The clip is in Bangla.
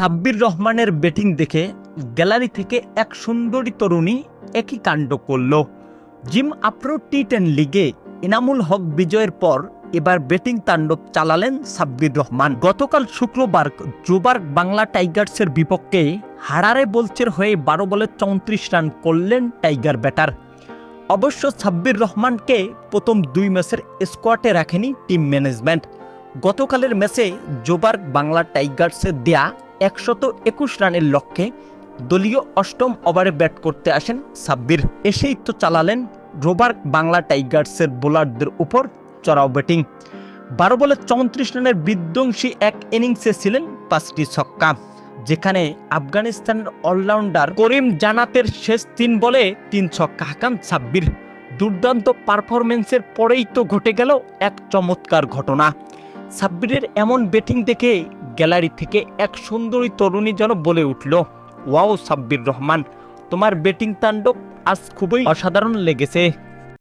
সাব্বির রহমানের ব্যাটিং দেখে গ্যালারি থেকে এক সুন্দরী তরুণী একই কাণ্ড করল। জিম আপ্রো টি টেন লিগে ইনামুল হক বিজয়ের পর এবার ব্যাটিং তাণ্ডব চালালেন সাব্বির রহমান। গতকাল শুক্রবার জোবার্গ বাংলা টাইগার্সের বিপক্ষে হারারে বলছের হয়ে বারো বলে চৌত্রিশ রান করলেন টাইগার ব্যাটার। অবশ্য সাব্বির রহমানকে প্রথম দুই ম্যাচের স্কোয়াডে রাখেনি টিম ম্যানেজমেন্ট। গতকালের ম্যাচে জোবার্গ বাংলা টাইগার্সের দেয়া একশত একুশ রানের লক্ষ্যে দলীয় অষ্টম ওভারে ব্যাট করতে আসেন সাব্বির। এসেই তো চালালেন রোবার্গ বাংলা টাইগার্সের বোলারদের উপর চড়াও ব্যাটিং। বারো বলে চৌত্রিশ রানের বিধ্বংসী এক ইনিংসে ছিলেন পাঁচটি ছক্কা, যেখানে আফগানিস্তানের অলরাউন্ডার করিম জানাতের শেষ তিন বলে তিন ছক্কা হাকান সাব্বির। দুর্দান্ত পারফরমেন্সের পরেই তো ঘটে গেল এক চমৎকার ঘটনা। সাব্বিরের এমন ব্যাটিং দেখে গ্যালারি থেকে এক সুন্দরী তরুণী যেন বলে উঠল, ওয়াও সাব্বির রহমান, তোমার ব্যাটিং তাণ্ডব আজ খুবই অসাধারণ লেগেছে।